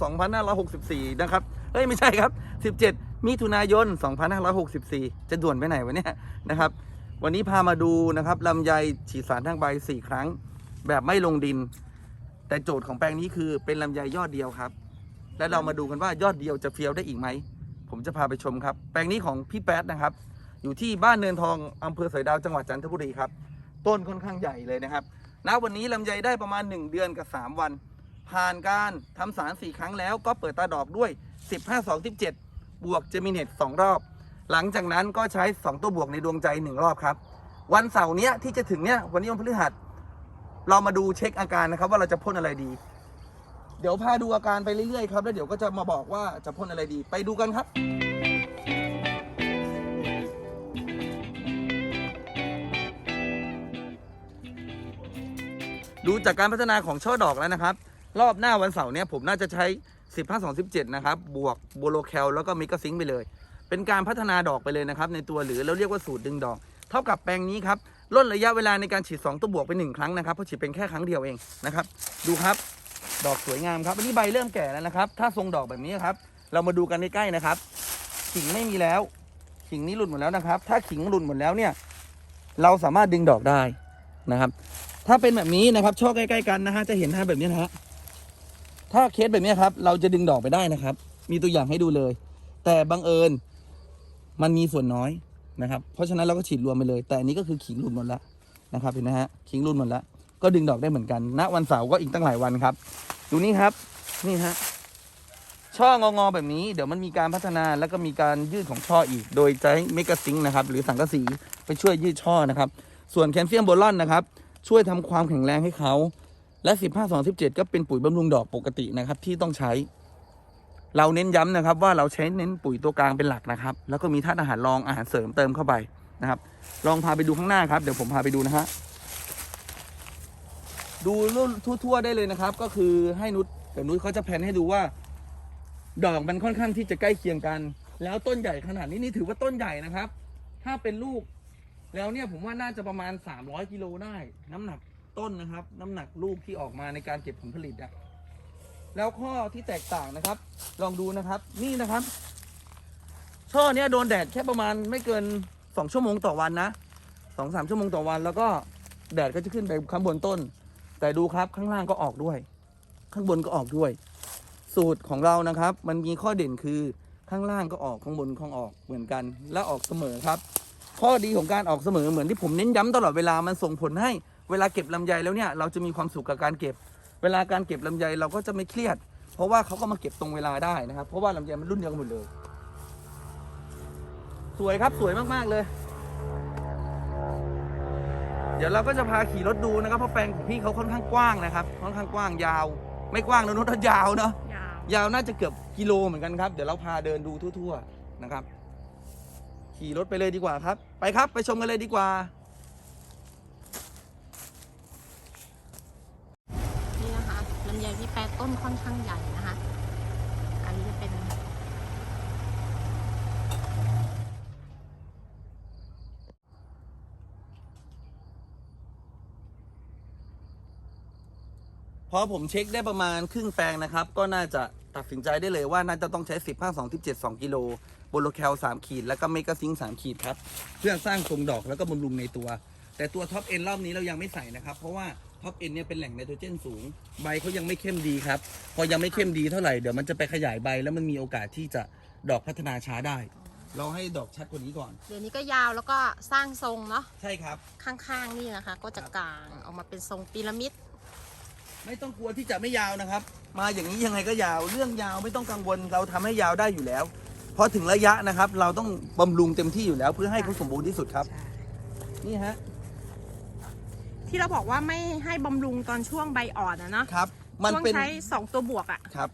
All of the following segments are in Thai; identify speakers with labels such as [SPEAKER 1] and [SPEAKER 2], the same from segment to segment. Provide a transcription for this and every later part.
[SPEAKER 1] 2564 นะครับ เฮ้ย ไม่ใช่ครับ 17 มิถุนายน 2564 จะด่วนไปไหนวะเนี่ยนะครับ วันนี้พามาดูนะครับลำไยฉีดสารทางใบ 4 ครั้ง แบบไม่ลงดิน แต่โจทย์ของแปลงนี้คือเป็นลำไยยอดเดียวครับ และเรามาดูกันว่ายอดเดียวจะเฟี้ยวได้อีกไหม ผมจะพาไปชมครับ แปลงนี้ของพี่แป๊ดนะครับ อยู่ที่บ้านเนินทองอำเภอสอยดาวจังหวัดจันทบุรีครับ ต้นค่อนข้างใหญ่เลยนะครับณวันนี้ลำไยได้ประมาณ 1 เดือนกับ 3 วัน ผ่านการทำสาร 4 ครั้งแล้วก็เปิดตาดอกด้วย 15 2 17 บวกเจมิเนต2รอบ หลังจากนั้นก็ใช้ 2 ตัวบวกในดวงใจ 1 รอบครับ วันเสาร์เนี้ยที่จะถึงเนี้ยวันนี้วันพฤหัส เรามาดูเช็คอาการนะครับ ว่าเราจะพ่นอะไรดี เดี๋ยวพาดูอาการไปเรื่อยๆครับแล้วเดี๋ยวก็จะมาบอกว่าจะพ่นอะไรดี ไปดูกันครับดูจากการพัฒนาของช่อดอกแล้วนะครับ รอบหน้าวันเสาร์เนี้ยผมน่าจะใช้15 2 17 นะครับ บวกโบโลแคลแล้วก็มิกซิงค์ไปเลย เป็นการพัฒนาดอกไปเลยนะครับ ในตัวหรือเราเรียกว่าสูตรดึงดอก เท่ากับแปลงนี้ครับลดระยะเวลาในการฉีด 2 ตัวบวกไป 1 ครั้งนะครับเพราะฉีดเป็นแค่ครั้งเดียวเองนะครับ ดูครับดอกสวยงามครับอันนี้ใบเริ่มแก่แล้วนะครับ ถ้าทรงดอกแบบนี้ครับเรามาดูกันใกล้ๆนะครับขิงไม่มีแล้วขิงนี้หลุดหมดแล้วนะครับ ถ้าขิงหลุดหมดแล้วเนี่ย เราสามารถดึงดอกได้นะครับ ถ้าเป็นแบบนี้นะครับช่อใกล้ ๆ กันนะฮะจะเห็นท่าแบบนี้นะฮะ ถ้าเคสแบบนี้ครับ เราจะดึงดอกไปได้นะครับ มีตัวอย่างให้ดูเลย แต่บังเอิญมันมีส่วนน้อยนะครับ เพราะฉะนั้นเราก็ฉีดรวมไปเลย แต่อันนี้ก็คือขิงหลุดหมดแล้วนะครับเห็นไหมฮะขิงหลุดหมดแล้วก็ดึงดอกได้เหมือนกัน ณ วันเสาร์ก็อีกตั้งหลายวันครับ ดูนี่ครับ นี่ฮะ ช่ององอๆแบบนี้ เดี๋ยวมันมีการพัฒนาแล้วก็มีการยืดของช่ออีก โดยใช้เมกะซิงนะครับ หรือสังกะสีไปช่วยยืดช่อนะครับ ส่วนแคลเซียมโบรอนนะครับ ช่วยทำความแข็งแรงให้เขา และ 15 2 17 ก็เป็นปุ๋ยบำรุงดอกปกตินะครับ ที่ต้องใช้ เราเน้นย้ำนะครับ ว่าเราใช้เน้นปุ๋ยตัวกลางเป็นหลักนะครับ แล้วก็มีธาตุอาหารรองอาหารเสริมเติมเข้าไปนะครับ ลองพาไปดูข้างหน้าครับ เดี๋ยวผมพาไปดูนะฮะดูรุ่นทั่วๆได้เลยนะครับ ก็คือให้นุชเดี๋ยวนุชเขาจะแพนให้ดูว่า ดอกมันค่อนข้างที่จะใกล้เคียงกัน แล้วต้นใหญ่ขนาดนี้นี่ถือว่าต้นใหญ่นะครับ ถ้าเป็นลูกแล้วเนี่ยผมว่าน่าจะประมาณ 300กิโลได้ น้ำหนัก ต้นนะครับ น้ำหนักลูกที่ออกมาในการเก็บผลผลิตอะแล้วข้อที่แตกต่างนะครับ ลองดูนะครับ นี่นะครับ ช่อเนี้ยโดนแดดแค่ประมาณไม่เกิน2ชั่วโมงต่อวันนะสองสามชั่วโมงต่อวัน แล้วก็แดดก็จะขึ้นไปข้างบนต้น แต่ดูครับข้างล่างก็ออกด้วย ข้างบนก็ออกด้วย สูตรของเรานะครับ มันมีข้อเด่นคือข้างล่างก็ออกข้างบนก็ออกเหมือนกัน และออกเสมอครับ ข้อดีของการออกเสมอเหมือนที่ผมเน้นย้ำตลอดเวลามันส่งผลให้ เวลาเก็บลำไยแล้วเนี่ยเราจะมีความสุขกับการเก็บ เวลาการเก็บลำไยเราก็จะไม่เครียด เพราะว่าเขาก็มาเก็บตรงเวลาได้นะครับ เพราะว่าลำไยมันรุ่นเดียวกันหมดเลย สวยครับสวยมากๆเลย เดี๋ยวเราก็จะพาขี่รถดูนะครับเพราะแปลงของพี่เขาค่อนข้างกว้างนะครับค่อนข้างกว้างยาว ไม่กว้างนะนุชยาวเนาะ
[SPEAKER 2] ยาว
[SPEAKER 1] ยาวน่าจะเกือบกิโลเหมือนกันครับ เดี๋ยวเราพาเดินดูทั่ว ๆ นะครับ ขี่รถไปเลยดีกว่าครับ ไปครับไปชมกันเลยดีกว่า
[SPEAKER 2] นี่นะคะ ลำไยพี่แป๊ดต้นค่อนข้างใหญ่นะคะ อันนี้จะเป็น
[SPEAKER 1] พอผมเช็คได้ประมาณครึ่งแปลงนะครับ ก็น่าจะตัดสินใจได้เลยว่าน่าจะต้องใช้15 2 17 2 กิโลโบโลแคล 3 ขีด แล้วก็เมกาซิงค์3ขีดครับ เพื่อสร้างทรงดอกแล้วก็บำรุงในตัว แต่ตัวท็อปเอ็นรอบนี้เรายังไม่ใส่นะครับ เพราะว่า ท็อปเอ็นเนี่ยเป็นแหล่งไนโตรเจนสูง ใบเขายังไม่เข้มดีครับ พอยังไม่เข้มดีเท่าไหร่เดี๋ยวมันจะไปขยายใบแล้วมันมีโอกาสที่จะดอกพัฒนาช้าได้ เราให้ดอกชัดกว่านี้ก่อน
[SPEAKER 2] เดี๋ยวนี้ก็ยาวแล้วก็สร้างทรงเนาะ
[SPEAKER 1] ใช่ครับ
[SPEAKER 2] ข้างๆนี่นะคะ ก็จะกลางออกมาเป็นทรงพีระมิด
[SPEAKER 1] ไม่ต้องกลัวที่จะไม่ยาวนะครับ มาอย่างนี้ยังไงก็ยาวเรื่องยาวไม่ต้องกังวลเราทำให้ยาวได้อยู่แล้วพอถึงระยะนะครับ เราต้องบำรุงเต็มที่อยู่แล้วเพื่อให้เขาสมบูรณ์ที่สุดครับ นี่ฮะ
[SPEAKER 2] ที่เราบอกว่าไม่ให้บำรุงตอนช่วงใบอ่อนนะเนาะ
[SPEAKER 1] ครับ มัน
[SPEAKER 2] ช่วง
[SPEAKER 1] เป็น
[SPEAKER 2] ใช้สองตัวบวกอะ่ะ
[SPEAKER 1] ครับ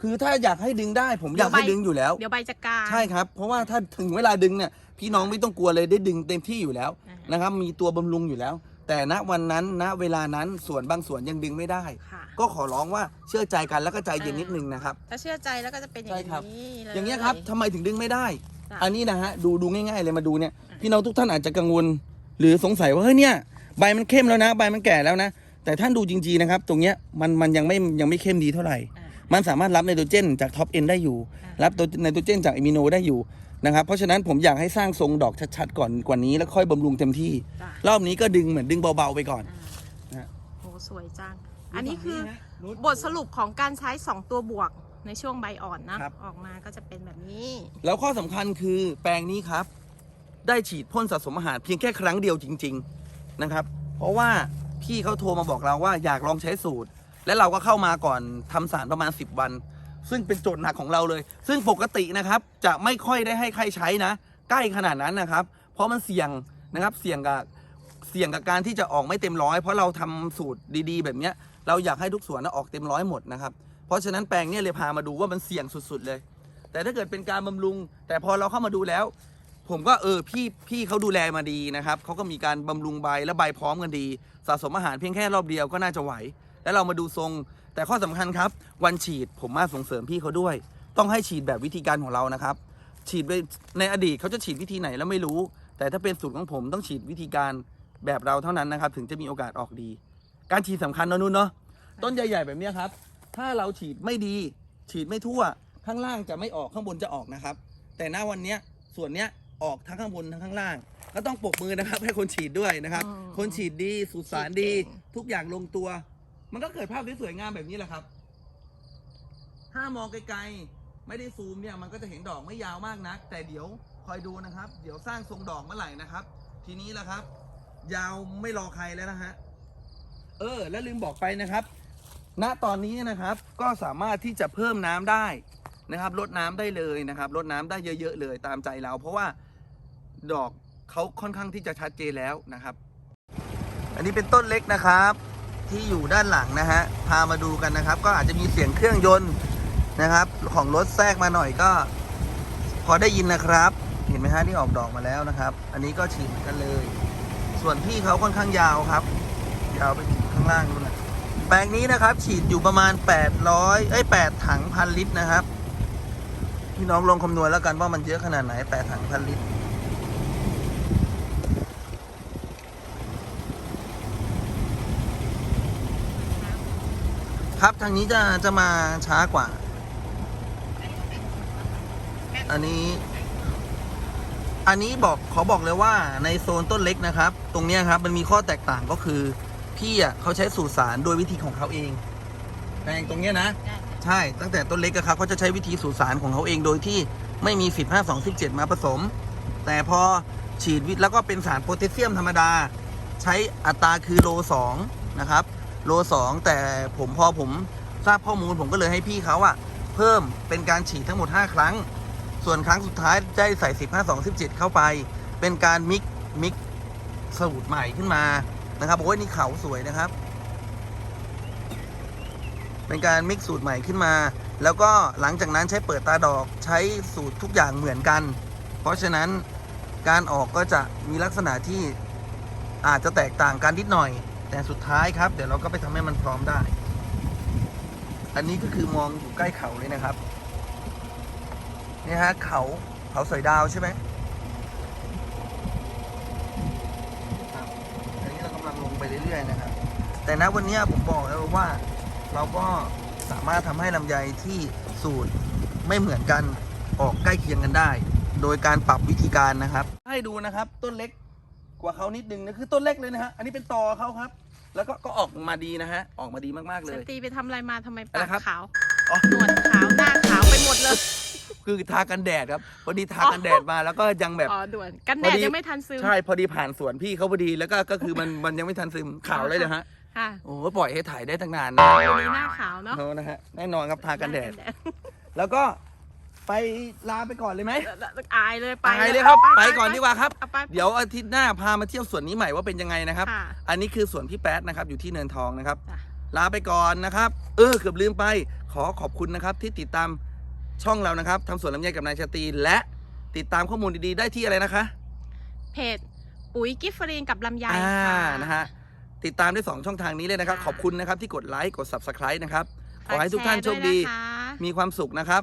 [SPEAKER 1] คือถ้าอยากให้ดึงได้ผมอยากให้
[SPEAKER 2] เดี๋ยวใบ
[SPEAKER 1] ดึงอยู่แล้ว
[SPEAKER 2] เดี๋ยวใบจะกลาง
[SPEAKER 1] ใช่ครับ เพราะว่าถ้าถึงเวลาดึงเนี่ยพี่น้องไม่ต้องกลัวเลยได้ดึงเต็มที่อยู่แล้ว
[SPEAKER 2] อ่าฮะ
[SPEAKER 1] นะครับ มีตัวบำรุงอยู่แล้ว แต่ณวันนั้นณเวลานั้นส่วนบางส่วนยังดึงไม่ได้
[SPEAKER 2] ค่ะ
[SPEAKER 1] ก็ขอร้องว่าเชื่อใจกันแล้วก็ใจเย็นนิดนึงนะครับ
[SPEAKER 2] ถ้าเชื่อใจแล้วก็จะเป็นอย่า
[SPEAKER 1] ใช่
[SPEAKER 2] ง
[SPEAKER 1] ครับ
[SPEAKER 2] นี้เลย
[SPEAKER 1] อย่างเงี้ยครับทำไมถึงดึงไม่ได้
[SPEAKER 2] จ้ะ
[SPEAKER 1] อันนี้นะฮะดูดูง่ายๆเลยมาดูเนี่ย พี่น้องทุกท่านอาจจะกังวล หรือสงสัยว่าเฮ้ยเนี่ย ใบมันเข้มแล้วนะ ใบมันแก่แล้วนะ แต่ท่านดูจริงๆนะครับ ตรงเนี้ยมันมันยังไม่ยังไม่เข้มดีเท่าไหร่
[SPEAKER 2] อ่า
[SPEAKER 1] มันสามารถรับไนโตรเจนจากท็อปเอ็นได้อยู่
[SPEAKER 2] อ่า
[SPEAKER 1] รับตัวไนโตรเจนจากอะมิโนได้อยู่นะครับเพราะฉะนั้นผมอยากให้สร้างทรงดอกชัดๆก่อนกว่านี้แล้วค่อยบำรุงเต็มที่
[SPEAKER 2] จ้ะ
[SPEAKER 1] รอบนี้ก็ดึงเหมือนดึงเบาๆไปก่อน
[SPEAKER 2] อ่า
[SPEAKER 1] นะฮะ
[SPEAKER 2] โหสวยจัง อันนี้คือ
[SPEAKER 1] ดูฝั่งฮะนุช
[SPEAKER 2] บทสรุปของการใช้ 2 ตัวบวกในช่วงใบอ่อนนะ
[SPEAKER 1] ครับ
[SPEAKER 2] ออกมาก็จะเป็นแบบนี้
[SPEAKER 1] แล้วข้อสำคัญคือแปลงนี้ครับ ได้ฉีดพ่นสะสมอาหารเพียงแค่ครั้งเดียวจริงๆ นะครับ เพราะว่าพี่เขาโทรมาบอกเราว่าอยากลองใช้สูตร และเราก็เข้ามาก่อนทำสารประมาณ 10 วัน ซึ่งเป็นโจทย์หนักของเราเลย ซึ่งปกตินะครับจะไม่ค่อยได้ให้ใครใช้นะ ใกล้ขนาดนั้นนะครับ เพราะมันเสี่ยงนะครับเสี่ยงกับเสี่ยงกับการที่จะออกไม่เต็มร้อยเพราะเราทำสูตรดีๆ แบบเนี้ยเราอยากให้ทุกสวนนะออกเต็มร้อยหมดนะครับเพราะฉะนั้นแปลงเนี้ยเลยพามาดูว่ามันเสี่ยงสุดๆเลย แต่ถ้าเกิดเป็นการบำรุง แต่พอเราเข้ามาดูแล้ว ผมก็เออพี่พี่เขาดูแลมาดีนะครับเขาก็มีการบำรุงใบและใบพร้อมกันดีสะสมอาหารเพียงแค่รอบเดียวก็น่าจะไหว แล้วเรามาดูทรง แต่ข้อสำคัญครับ วันฉีดผมมาส่งเสริมพี่เขาด้วย ต้องให้ฉีดแบบวิธีการของเรานะครับ ฉีดไปในอดีตเขาจะฉีดวิธีไหนแล้วไม่รู้ แต่ถ้าเป็นสูตรของผมต้องฉีดวิธีการแบบเราเท่านั้นนะครับ ถึงจะมีโอกาสออกดี การฉีดสำคัญนะนุ่นเนาะต้นใหญ่ๆแบบนี้ครับ ถ้าเราฉีดไม่ดี ฉีดไม่ทั่ว ข้างล่างจะไม่ออกข้างบนจะออกนะครับ แต่หน้าวันเนี้ยส่วนเนี้ย ออกทั้งข้างบนทั้งข้างล่าง ก็ต้องปรบมือนะครับ ให้คนฉีดด้วยนะครับ
[SPEAKER 2] อืม
[SPEAKER 1] คนฉีดดีสูตรสารดี
[SPEAKER 2] ฉีดเก่ง
[SPEAKER 1] ทุกอย่างลงตัว มันก็เกิดภาพที่สวยงามแบบนี้แหละครับ ถ้ามองไกลๆไม่ได้ซูมเนี่ยมันก็จะเห็นดอกไม่ยาวมากนัก แต่เดี๋ยวคอยดูนะครับ เดี๋ยวสร้างทรงดอกเมื่อไหร่นะครับ ทีนี้แหละครับ ยาวไม่รอใครแล้วนะฮะเออ แล้วลืมบอกไปนะครับ ณตอนนี้นะครับก็สามารถที่จะเพิ่มน้ำได้นะครับลดน้ำได้เลยนะครับลดน้ำได้เยอะ ๆ เลยตามใจเรา เพราะว่า ดอกเขาค่อนข้างที่จะชัดเจนแล้วนะครับ อันนี้เป็นต้นเล็กนะครับ ที่อยู่ด้านหลังนะฮะพามาดูกันนะครับ ก็อาจจะมีเสียงเครื่องยนต์นะครับ ของรถแทรกมาหน่อยก็ พอได้ยินนะครับ เห็นไหมฮะที่ออกดอกมาแล้วนะครับ อันนี้ก็ฉีดกันเลย ส่วนพี่เขาค่อนข้างยาวครับ ยาวไปถึงข้างล่างนู่นนะแปลงนี้นะครับฉีดอยู่ประมาณ 800เอ้ย8ถังพันลิตรนะครับพี่น้องลองคำนวณแล้วกันว่ามันเยอะขนาดไหน8ถังพันลิตร ครับ ทางนี้จะจะมาช้ากว่า อันนี้ อันนี้บอกขอบอกเลยว่าในโซนต้นเล็กนะครับ ตรงเนี้ยครับ มันมีข้อแตกต่างก็คือ พี่อะเขาใช้สูตรสารโดยวิธีของเขาเองแปลงตรงเนี้ยนะ ใช่ตั้งแต่ต้นเล็กอะครับเขาจะใช้วิธีสูตรสารของเขาเองโดยที่ไม่มี 15 2 17 มาผสม แต่พอฉีดวิตแล้วก็เป็นสารโพแทสเซียมธรรมดา ใช้อัตราคือโล 2 นะครับ โล2แต่ผมพอผมทราบข้อมูลผมก็เลยให้พี่เขาอะเพิ่มเป็นการฉีดทั้งหมด 5 ครั้ง ส่วนครั้งสุดท้ายได้ใส่ 15 2 17 เข้าไป เป็นการมิกมิกสูตรใหม่ขึ้นมานะครับโอ้ยนี่เขาสวยนะครับ เป็นการมิกซ์สูตรใหม่ขึ้นมา แล้วก็หลังจากนั้นใช้เปิดตาดอกใช้สูตรทุกอย่างเหมือนกัน เพราะฉะนั้นการออกก็จะมีลักษณะที่อาจจะแตกต่างกันนิดหน่อย แต่สุดท้ายครับ เดี๋ยวเราก็ไปทำให้มันพร้อมได้ อันนี้ก็คือมองอยู่ใกล้เขาเลยนะครับนี่ฮะเขาเขาสอยดาวใช่ไหมครับอันนี้เรากำลังลงไปเรื่อยๆนะครับ แต่ณวันนี้ผมบอกแล้วว่าเราก็สามารถทำให้ลำไยที่สูตรไม่เหมือนกันออกใกล้เคียงกันได้ โดยการปรับวิธีการนะครับ ให้ดูนะครับต้นเล็กกว่าเขานิดนึงนะคือต้นเล็กเลยนะฮะอันนี้เป็นตอเขาครับ แล้วก็ก็ออกมาดีนะฮะ ออกมาดีมากๆเล
[SPEAKER 2] ฉัน
[SPEAKER 1] ย
[SPEAKER 2] ตีไปทำอะไรมาทำไม
[SPEAKER 1] อะไร
[SPEAKER 2] ปาก
[SPEAKER 1] ครับ
[SPEAKER 2] ขาว
[SPEAKER 1] อ๋อ
[SPEAKER 2] หนวดขาวหน้าขาวไปหมดเลย
[SPEAKER 1] คือทากันแดดครับพอดีทากันแดดมาแล้วก็ยังแบบ
[SPEAKER 2] อ๋อด่วนกันแด
[SPEAKER 1] พอ
[SPEAKER 2] ด
[SPEAKER 1] ดี
[SPEAKER 2] ยังไม่ทันซึม
[SPEAKER 1] ใช่พอดีผ่านสวนพี่เขาพอดีแล้วก็ก็คือมันมันยังไม่ทันซึมขาวเลยนะฮะ
[SPEAKER 2] ค่ะ
[SPEAKER 1] โอ้โหปล่อยให้ถ่ายได้ตั้งนานนะ
[SPEAKER 2] วันนี้หน้าขาวเนาะ
[SPEAKER 1] เนอะนะฮะแน่นอนครับทากันแดด
[SPEAKER 2] หา
[SPEAKER 1] แล้วก็ ไปลาไปก่อนเลยไหม
[SPEAKER 2] อายเลยไป
[SPEAKER 1] ไปเลยครับ ไปก่อนดีกว่าครับ
[SPEAKER 2] เอาไป
[SPEAKER 1] เดี๋ยวอาทิตย์หน้าพามาเที่ยวสวนนี้ใหม่ว่าเป็นยังไงนะครับ
[SPEAKER 2] ค่ะ
[SPEAKER 1] อันนี้คือสวนพี่แป๊ดนะครับอยู่ที่เนินทองนะครับ
[SPEAKER 2] จ้ะ
[SPEAKER 1] ลาไปก่อนนะครับ เออเกือบลืมไปขอขอบคุณนะครับที่ติดตามช่องเรานะครับทำสวนลำไยกับนายชาตรีและติดตามข้อมูลดีๆได้ที่อะไรนะคะ
[SPEAKER 2] เพจปุ๋ยกิฟฟรีนกับลำไย
[SPEAKER 1] อ่า
[SPEAKER 2] ค่ะ
[SPEAKER 1] นะฮะ ติดตามได้สองช่องทางนี้เลยนะครับ
[SPEAKER 2] ค่ะ
[SPEAKER 1] ขอบคุณนะครับที่กดไลค์ กด subscribe นะครับข
[SPEAKER 2] ฝา
[SPEAKER 1] อให้ทุกท่านโชคดี
[SPEAKER 2] แร์วยนะคะ
[SPEAKER 1] มีความสุขนะครับ